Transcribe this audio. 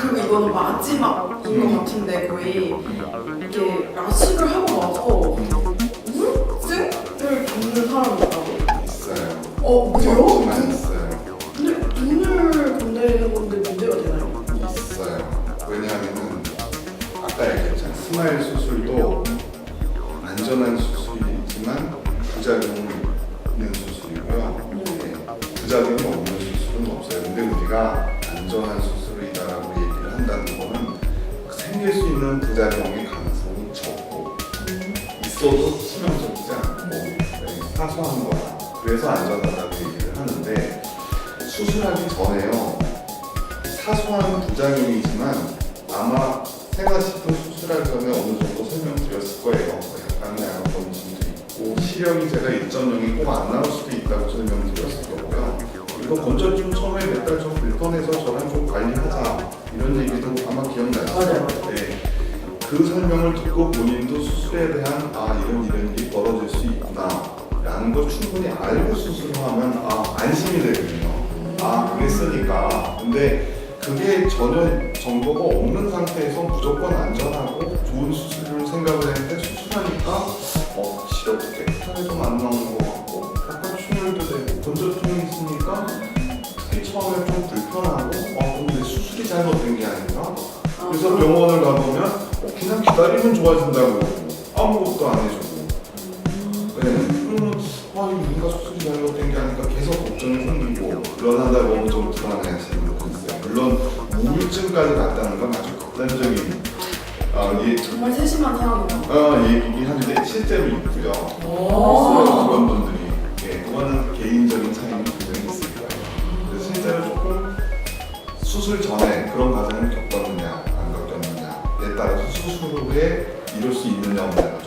그리고 이거는 마지막인 것 같은데 거의 이렇게 라식을 하고 나서 우울증을 겪는 사람이 있다고? 있어요. 어 그래요? 없지만 있어요. 근데 눈을 건드리는 건데 문제가 되나요? 있어요. 왜냐하면은 아까 얘기했잖아요. 스마일 수술도 안전한 수술이지만 부작용이 있는 수술이고요. 네, 부작용이 없는 수술은 없어요. 근데 우리가 안전한 수술이다라고 한다는 거는 생길 수 있는 부작용의 가능성이 적고 있어도 치명적이지 않고 네, 사소한 거다. 그래서 안전하다고 얘기를 하는데 수술하기 전에요. 사소한 부작용이지만 아마 생아 씨도 수술할 전에 어느 정도 설명드렸을 거예요. 뭐 약간의 약간 검진도 있고 시력이 제가 1.0이 꼭 안 나올 수도 있다고 설명드렸을 거고요. 이거 건전증 처음에 몇 달 전 불편해서 저랑 좀 관리하자 이런 얘기도 아마 기억나실 맞아요. 네. 그 설명을 듣고 본인도 수술에 대한 아 이런 이런 일이 벌어질 수 있구나 라는 걸 충분히 알고 수술을 하면 아 안심이 되거든요. 아 그랬으니까 근데 그게 전혀 정보가 없는 상태에서 무조건 안전하고 좋은 수술을 생각을 했는데 수술하니까 어 깨끗하게 좀안 나오는 것 같고 약간 충혈도 되고 건조증이 있으니까 특히 처음에 좀 불편하고 어 잘못된 게 아닌가 그래서 병원을 가보면 어, 그냥 기다리면 좋아진다고 아무것도 안 해주고 네, 그러면 아 이거 뭔가 수술이 잘못된 게 아닌가 계속 걱정이 생기고 불안하다 보면 좀 불안해하시는 분도 있어요 물론 우울증까지 갔다는 건 아주 극단적인 아, 예, 정말 세심한 사람이다. 아, 얘기긴 한데 실제로 있고요 오. 그런 분들이 수술 전에 그런 과정을 겪었느냐 안 겪었느냐에 따라서 수술 후에 이룰 수 있느냐 없느냐가 좀